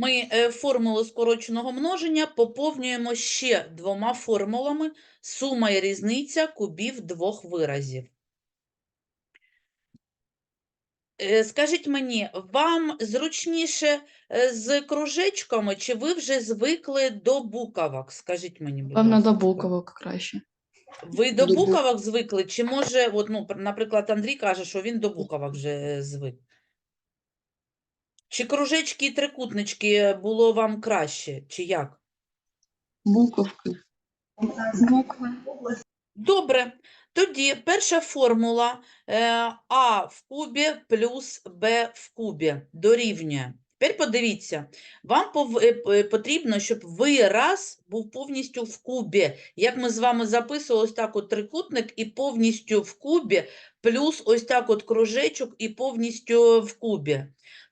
Ми е, формулу скороченого множення поповнюємо ще двома формулами сума і різниця кубів двох виразів. Е, Скажіть мені, вам зручніше е, з кружечками, чи ви вже звикли до букавок? Скажіть мені, будь Певно, до ласка. буковок краще. Ви до До бу- буковок звикли, чи може, от, ну, наприклад, Андрій каже, що він до буковок вже звик. Чи кружечки і трикутнички було вам краще, чи як? Буковки. Букви. Добре. Тоді перша формула е, А в кубі плюс Б в кубі дорівнює. Тепер подивіться, вам е, п- потрібно, щоб вираз був повністю в кубі. Як ми з вами записували, ось так от трикутник і повністю в кубі, плюс ось так от кружечок і повністю в кубі.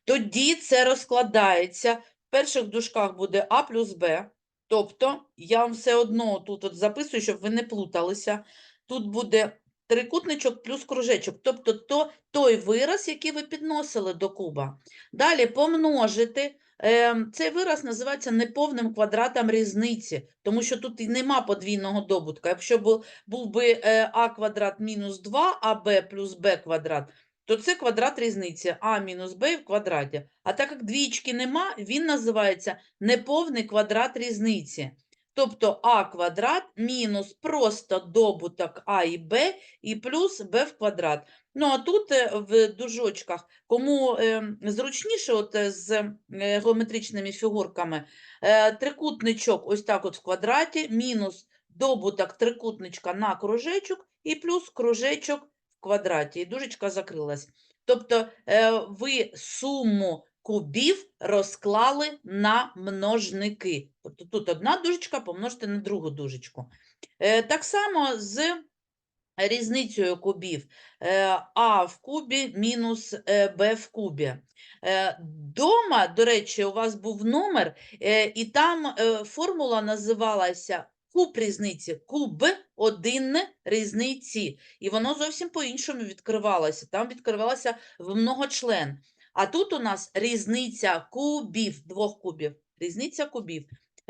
Тоді це розкладається. В перших дужках буде А плюс Б. Тобто я вам все одно тут от записую, щоб ви не плуталися. Тут буде трикутничок плюс кружечок, тобто то, той вираз, який ви підносили до куба. Далі помножити. ем, Цей вираз називається неповним квадратом різниці, тому що тут нема подвійного добутка. Якщо був, би е, а квадрат мінус 2, аб плюс б квадрат, то це квадрат різниці а мінус б в квадраті. А так як двічки нема, він називається неповний квадрат різниці. Тобто а квадрат мінус просто добуток а і б і плюс b в квадрат. Ну а тут е, в дужочках, кому е, зручніше от, е, з геометричними фігурками, трикутничок ось так от в квадраті, мінус добуток трикутничка на кружечок і плюс кружечок квадраті. І дужечка закрилась. Тобто е, ви суму кубів розклали на множники. Тобто тут одна дужечка помножити на другу дужечку. Е, Так само з різницею кубів е, а в кубі мінус б в кубі. Дома, до речі, у вас був номер, і там формула називалася куб різниці, куб один різниці. І воно зовсім по-іншому відкривалося. Там відкривалося в многочлен. А тут у нас різниця кубів, двох кубів. Різниця кубів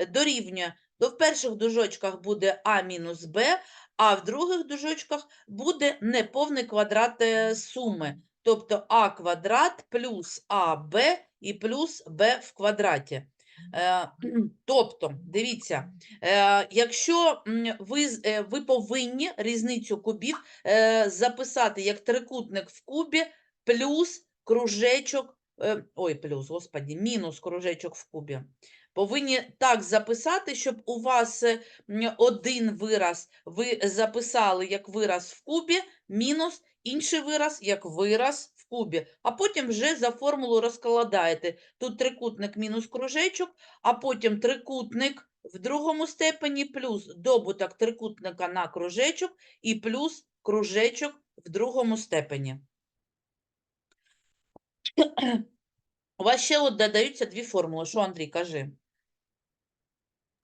дорівнює. То в перших дужочках буде а мінус б, а в других дужочках буде неповний квадрат е, суми. Тобто а квадрат плюс аб і плюс б в квадраті. Е, Тобто, дивіться, е, якщо ви, е, ви повинні різницю кубів записати як трикутник в кубі плюс кружечок, ой, плюс, господі, мінус кружечок в кубі. Повинні так записати, щоб у вас один вираз ви записали як вираз в кубі, мінус інший вираз як вираз кубі. А потім вже за формулу розкладаєте. Тут трикутник мінус кружечок, а потім трикутник в другому степені плюс добуток трикутника на кружечок і плюс кружечок в другому степені. У вас ще от додаються дві формули. Що, Андрій, кажи?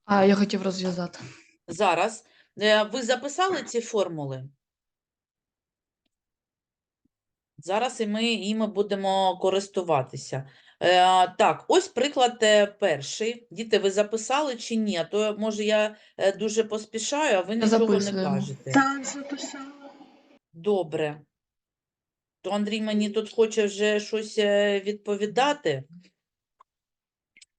А, я хотів розв'язати. Зараз. Е, Ви записали ці формули? Зараз і ми їми будемо користуватися. Е, так, ось приклад е, перший. Діти, ви записали чи ні? А то, може, я е, дуже поспішаю, а ви нічого не кажете. Так, записала. Добре. То Андрій мені тут хоче вже щось е, відповідати.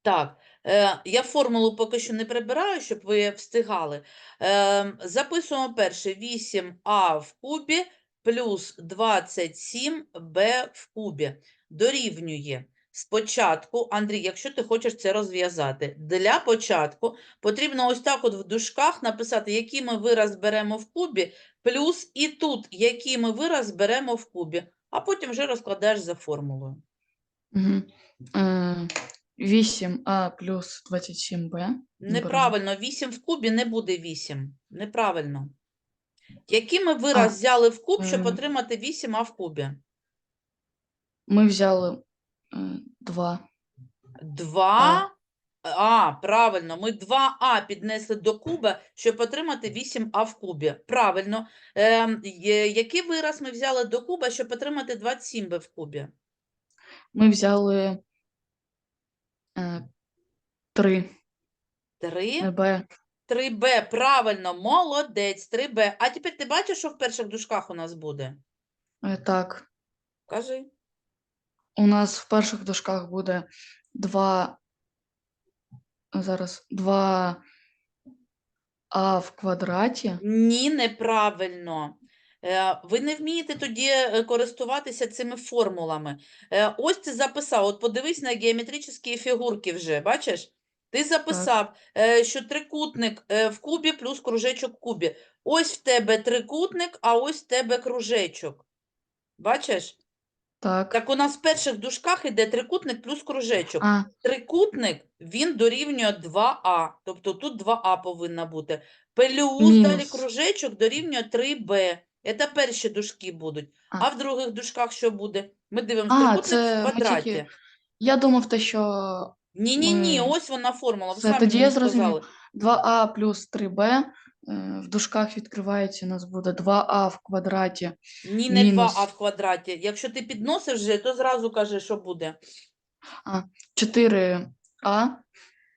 Так, е, я формулу поки що не прибираю, щоб ви встигали. Е, записуємо перше 8а в кубі плюс 27b в кубі. Дорівнює. Спочатку, Андрій, якщо ти хочеш це розв'язати, для початку потрібно ось так от в дужках написати, який ми вираз беремо в кубі, плюс і тут, який ми вираз беремо в кубі, а потім вже розкладаєш за формулою. Угу. Е, 8а плюс 27b. Неправильно, 8 в кубі не буде 8. Неправильно. Який ми вираз А, взяли в куб, щоб ем. отримати 8а в кубі? Ми взяли е, 2. 2. А, правильно, ми 2а піднесли до куба, щоб отримати 8а в кубі. Правильно. Ем, є- який вираз ми взяли до куба, щоб отримати 27b в кубі? Ми взяли е, 3 3. Б. 3b, правильно, молодець, 3b. А тепер ти бачиш, що в перших дужках у нас буде? Е, Так. Кажи. У нас в перших дужках буде 2. Зараз 2 а в квадраті. Ні, неправильно. Е, Ви не вмієте тоді е, користуватися цими формулами. Е, Ось ти записав, от подивись на геометричні фігурки вже, бачиш? Ти записав, е, що трикутник е, в кубі плюс кружечок в кубі. Ось в тебе трикутник, а ось в тебе кружечок. Бачиш? Так. Так у нас в перших дужках іде трикутник плюс кружечок. А, Трикутник, він дорівнює 2а, тобто тут 2а повинна бути. Плюс далі Мінус. кружечок дорівнює 3b. Це перші дужки будуть. А, А. в других дужках що буде? Ми дивимося, А, трикутник це в ми квадраті. тільки- я думав те, що Ні-ні-ні, ми- ось вона формула. Ви Все, самі тоді мені я зрозумів. 2а плюс 3b е, в дужках відкривається, у нас буде 2а в квадраті. Ні, не 2а в квадраті. Якщо ти підносиш вже, то зразу кажи, що буде 4а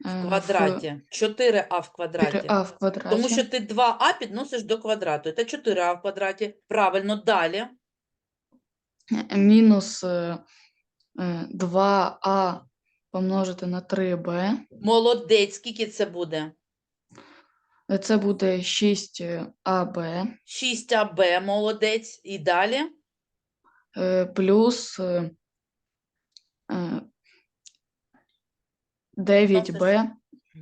е, в квадраті. 4а в квадраті. 4а в квадраті. Тому що ти 2а підносиш до квадрату. Це 4а в квадраті. Правильно, далі. Е, мінус е, е, 2а помножити на 3b. Молодець, скільки це буде? Е, Це буде 6аб 6АБ, молодець. І далі? е, плюс е, е, 9b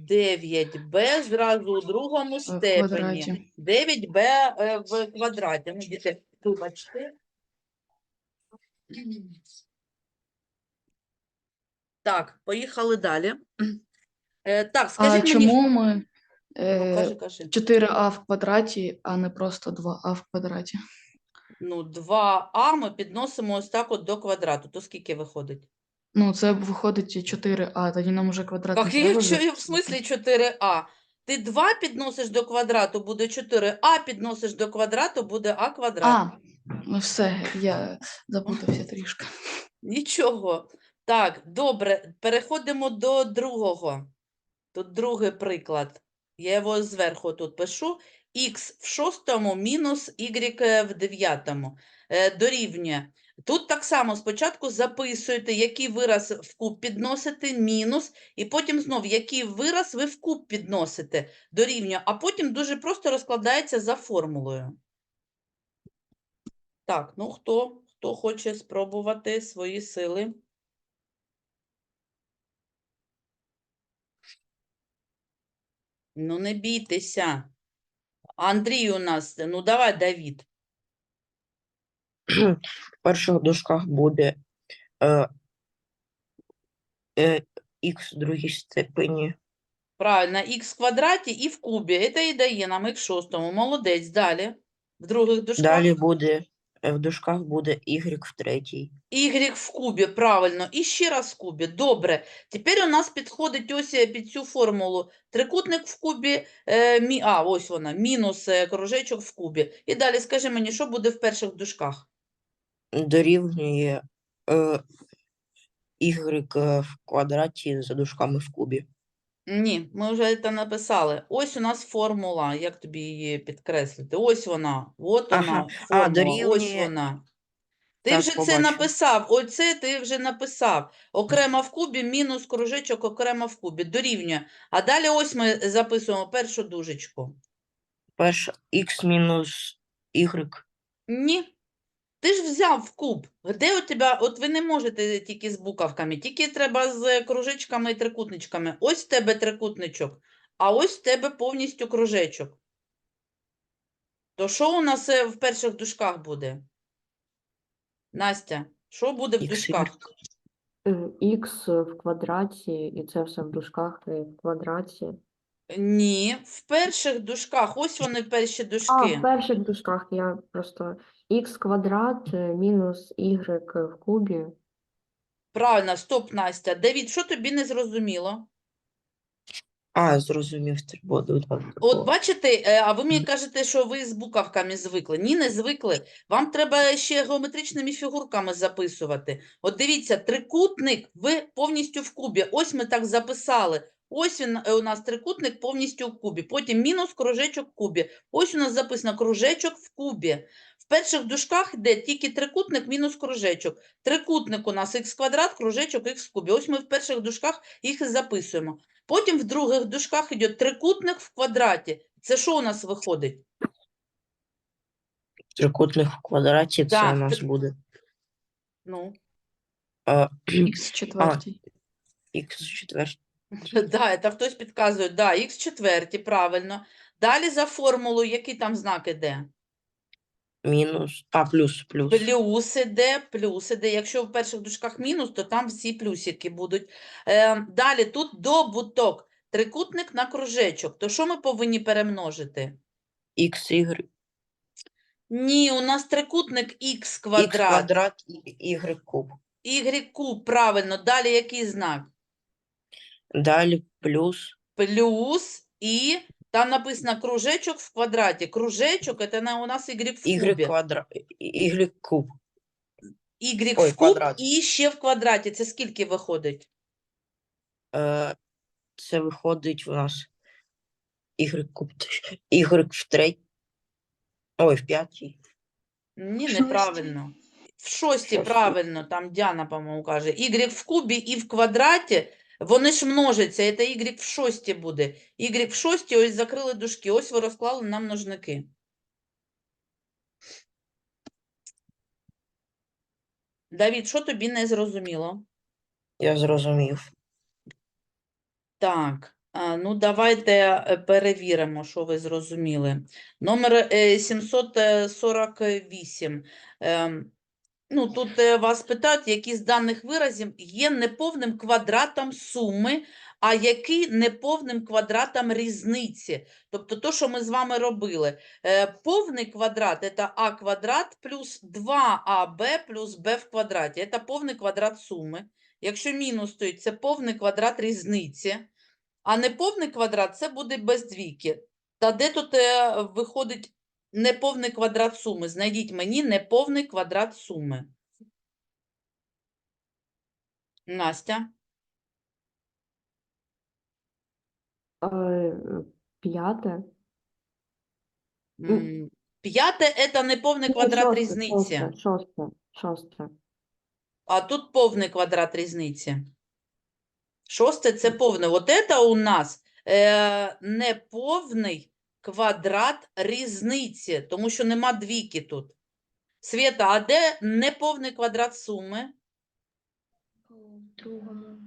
9Б зразу у другому степені. квадраті. 9Б е, в квадраті. Ну, діти, вибачте. Так, поїхали далі. Е, Так, А скажіть мені. чому ми Ну, е, кажи, кажи. 4а в квадраті, а не просто 2а в квадраті? Ну, 2а ми підносимо ось так от до квадрату. То скільки виходить? Ну, це виходить 4а, тоді нам уже квадрат не Так, треба якщо вже в смислі 4а. Ти 2 підносиш до квадрату, буде 4, а підносиш до квадрату, буде а квадрат. А, ну все, я запутався трішки. Нічого. Так, добре, переходимо до другого. Тут другий приклад. Я його зверху тут пишу. Х в шостому мінус y в дев'ятому е, дорівнює. Тут так само спочатку записуєте, який вираз в куб підносите, мінус, і потім знов, який вираз ви в куб підносите, дорівнює, а потім дуже просто розкладається за формулою. Так, ну хто, хто хоче спробувати свої сили? Ну, не бійтеся. Андрій у нас, ну давай, Давід. в перших дужках буде е, е, х в другій степені Правильно, х в квадраті і в кубі. Це і дає нам х в шостому. Молодець. Далі. В других дужках. Далі буде в дужках буде y в третій. Y в кубі, правильно. І ще раз в кубі. Добре. Тепер у нас підходить ось під цю формулу. Трикутник в кубі, е, мі... а, ось вона, мінус е, кружечок в кубі. І далі скажи мені, що буде в перших дужках? Дорівнює е, y в квадраті за дужками в кубі. Ні, ми вже це написали. Ось у нас формула. Як тобі її підкреслити? Ось вона. От Ага. вона, А, формула. Ось вона. Ти Так, вже це написав. Оце ти вже написав. Окремо в кубі, мінус кружечок, окремо в кубі. Дорівнює. А далі ось ми записуємо першу дужечку. Перше х мінус y. Ні. Ти ж взяв в куб. Де у тебе, от ви не можете тільки з буковками, тільки треба з кружечками і трикутничками. Ось в тебе трикутничок, а ось в тебе повністю кружечок. То що у нас е, в перших дужках буде? Настя, що буде в дужках? Х в квадраті, і це все в дужках і в квадраті. Ні, в перших дужках, ось вони перші А, дужки. в перших дужках я просто х квадрат е, мінус y в кубі. Правильно, стоп, Настя. Давід, що тобі не зрозуміло? А, зрозумів, додати. От бачите, е, а ви мені кажете, що ви з буковками звикли. Ні, не звикли. Вам треба ще геометричними фігурками записувати. От дивіться, трикутник ви повністю в кубі. Ось ми так записали. Ось він е, у нас трикутник повністю в кубі. Потім мінус кружечок в кубі. Ось у нас записано кружечок в кубі. В перших дужках йде тільки трикутник мінус кружечок. Трикутник у нас х квадрат, кружечок х в кубі. Ось ми в перших дужках їх і записуємо. Потім в других дужках йде трикутник в квадраті. Це що у нас виходить? Трикутник в квадраті, це Да, у нас три- буде Ну, а, Х четвертій. х четвертий. да, це хтось підказує. Да, х четверті, правильно. Далі за формулою, який там знак іде? Мінус, а, плюс, плюс. Плюс іде, плюс іде. Якщо в перших дужках мінус, то там всі плюсики будуть. Е, далі тут добуток. Трикутник на кружечок. То що ми повинні перемножити? Х, y, Ні, у нас трикутник х х квадрат, квадрат, і y куб. y куб, правильно. Далі який знак? Далі плюс, Плюс і там написано кружечок в квадраті. Кружечок – це на- у нас y в y квадрат, y куб. Y Ой, в куб квадрат. і ще в квадраті. Це скільки виходить? Е, це виходить у нас y куб, y в третій, ой, в п'ятій. Ні, Шостій. неправильно. В шості, Шостій. правильно, там Діана, по-моєму, каже. Y в кубі і в квадраті, вони ж множаться, це Y в шості буде. Y в шості, ось закрили дужки, ось ви розклали на множники. Давід, що тобі не зрозуміло? Я зрозумів. Так, ну давайте е, перевіримо, що ви зрозуміли. Номер е, 748. Ну, тут е, вас питають, які з даних виразів є неповним квадратом суми, а який неповним квадратом різниці. Тобто то, що ми з вами робили. Е, Повний квадрат – це а квадрат плюс 2аб плюс b в квадраті. Це повний квадрат суми. Якщо мінус стоїть, це повний квадрат різниці. А неповний квадрат – це буде без двійки. Та де тут е, виходить неповний квадрат суми? Знайдіть мені неповний квадрат суми. Настя? Е, П'яте. М. П'яте – це неповний квадрат шосте, різниці. Шосте, шосте, шосте. А тут повний квадрат різниці. Шосте – це повний. От це у нас е, неповний квадрат різниці, тому що нема двійки тут. Свєта, а де неповний квадрат суми? Другому.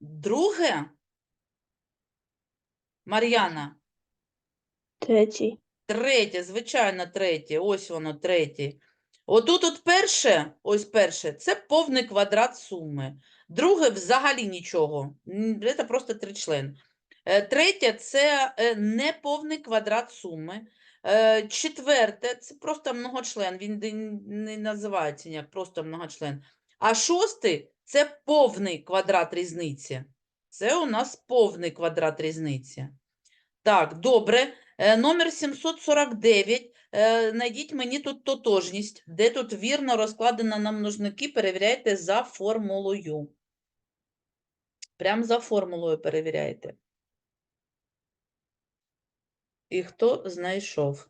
Друге? Мар'яна? Третій. Третє, звичайно, третє. Ось воно, третє. Отут от перше, ось перше, це повний квадрат суми. Друге взагалі нічого. Це просто тричлен. Е, Третє це е, неповний квадрат суми. Е, Четверте це просто многочлен. Він не називається ніяк, просто многочлен. А шостий це повний квадрат різниці. Це у нас повний квадрат різниці. Так, добре. Номер 749. Е, Найдіть мені тут тотожність. Де тут вірно розкладено на множники, перевіряйте за формулою. Прям за формулою перевіряйте. І хто знайшов?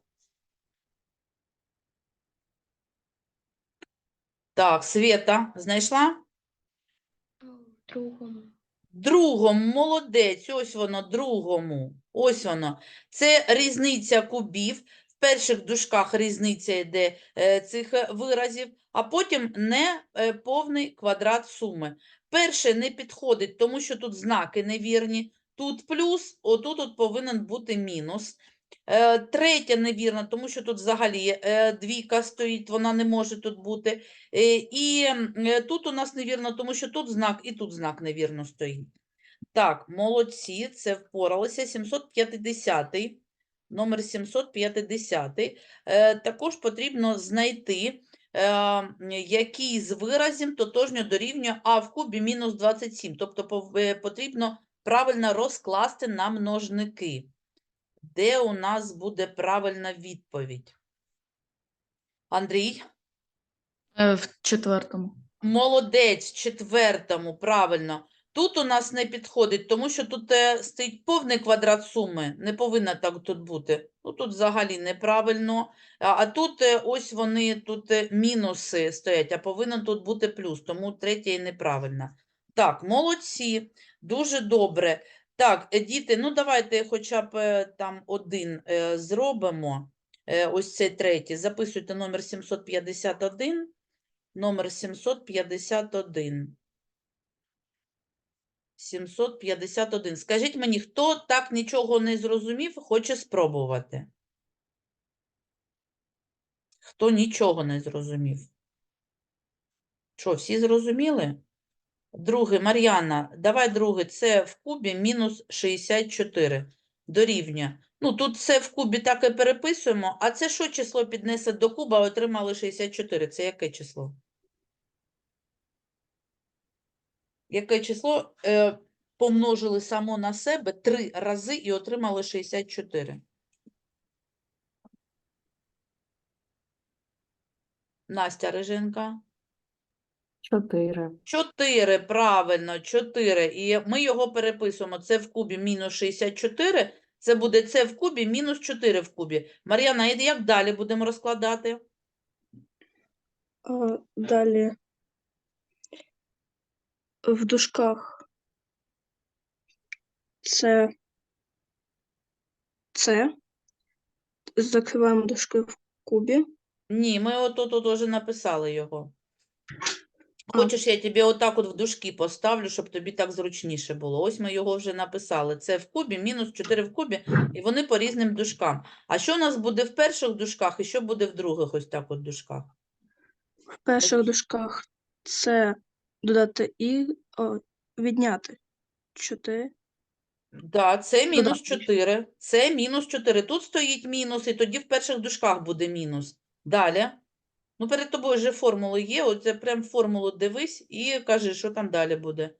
Так, Свєта, знайшла? Другому. Другому, молодець, ось воно, другому. Ось воно. Це різниця кубів. В перших дужках різниця йде е, цих е, виразів, а потім не е, повний квадрат суми. Перше не підходить, тому що тут знаки невірні. Тут плюс, отут от повинен бути мінус. Е, Третє невірно, тому що тут взагалі е, двійка стоїть, вона не може тут бути. Е, І тут у нас невірно, тому що тут знак і тут знак невірно стоїть. Так, молодці, це впоралися. 750, номер 750. Е, також потрібно знайти, е, який з виразів тотожньо дорівнює а в кубі мінус 27. Тобто потрібно правильно розкласти на множники. Де у нас буде правильна відповідь? Андрій? Е, В четвертому. Молодець, четвертому, правильно. Тут у нас не підходить, тому що тут е, стоїть повний квадрат суми. Не повинно так тут бути. Ну, тут взагалі неправильно. А, тут е, ось вони, тут мінуси стоять, а повинен тут бути плюс, тому третє і неправильно. Так, молодці, дуже добре. Так, е, діти, ну давайте хоча б е, там один е, зробимо. Ось цей третій. Записуйте номер 751. Номер 751. 751. Скажіть мені, хто так нічого не зрозумів, хоче спробувати? Хто нічого не зрозумів? Що, всі зрозуміли? Другий, Мар'яна, давай другий. Це в кубі мінус 64. Дорівнює. Ну, тут це в кубі так і переписуємо. А це що число піднесе до куба, отримали 64? Це яке число? Яке число е, помножили само на себе три рази і отримали 64? Настя Риженка. 4. 4, правильно, 4. І ми його переписуємо. Це в кубі мінус 64. Це буде це в кубі мінус 4 в кубі. Мар'яна, і як далі будемо розкладати? А, Далі в дужках це це. Закриваємо дужки в кубі. Ні, ми отут от уже написали його. Хочеш, я тобі отак от в дужки поставлю, щоб тобі так зручніше було. Ось ми його вже написали. Це в кубі, мінус 4 в кубі, і вони по різним дужкам. А що у нас буде в перших дужках і що буде в других ось так от дужках? В перших дужках це додати і о, відняти 4. Да, це мінус Додати. 4. Це мінус 4. Тут стоїть мінус, і тоді в перших дужках буде мінус. Далі. Ну, перед тобою вже формули є. Оце прям формулу дивись і кажи, що там далі буде.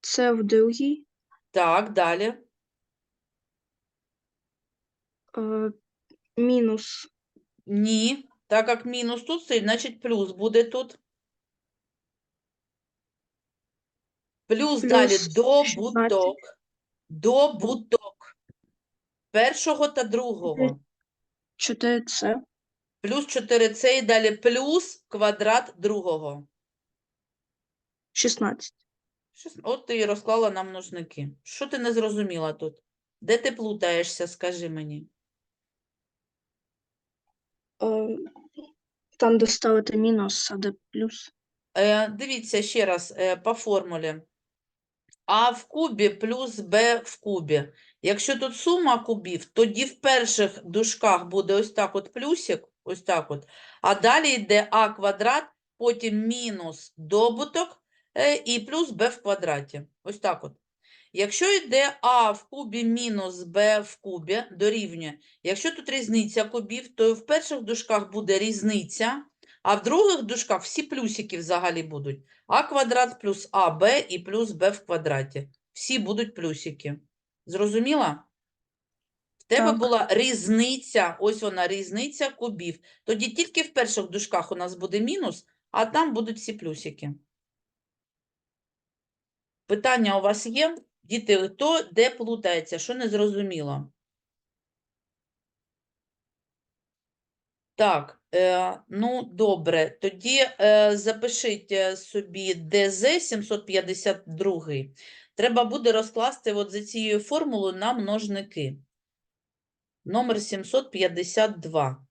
Це в другій. Так, далі. Е, мінус Ні. Так як мінус тут стоїть, значить плюс буде тут. Плюс далі Плюс добуток. Добуток. Першого та другого. 4 це Плюс 4c і далі плюс квадрат другого. 16. Шіс- От ти і розклала на множники. Що ти не зрозуміла тут? Де ти плутаєшся, скажи мені. Е, Там де ставити мінус, а де плюс. Е, дивіться ще раз е, по формулі. А в кубі плюс Б в кубі. Якщо тут сума кубів, тоді в перших дужках буде ось так от плюсик, ось так от. А далі йде А квадрат, потім мінус добуток е, і плюс Б в квадраті. Ось так от. Якщо йде А в кубі мінус Б в кубі, дорівнює. Якщо тут різниця кубів, то в перших дужках буде різниця, а в других дужках всі плюсики взагалі будуть. А квадрат плюс АБ і плюс Б в квадраті. Всі будуть плюсики. Зрозуміла? Тебе була різниця, ось вона різниця кубів. Тоді тільки в перших дужках у нас буде мінус, а там будуть всі плюсики. Питання у вас є? Діти, хто де плутається, що не зрозуміло? Так, е, ну добре. Тоді е, запишіть е, собі ДЗ 752. Треба буде розкласти от за цією формулою на множники. Номер 752.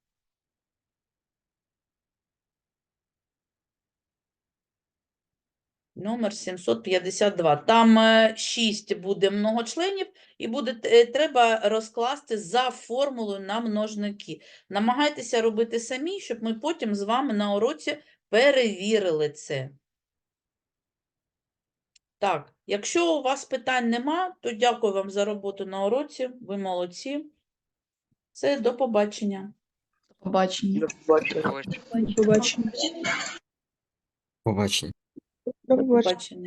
Номер 752. Там 6 буде многочленів, і буде, е, треба розкласти за формулою на множники. Намагайтеся робити самі, щоб ми потім з вами на уроці перевірили це. Так, якщо у вас питань нема, то дякую вам за роботу на уроці. Ви молодці. Все, до побачення. Побачення. Побачення. Побачення. До побачення.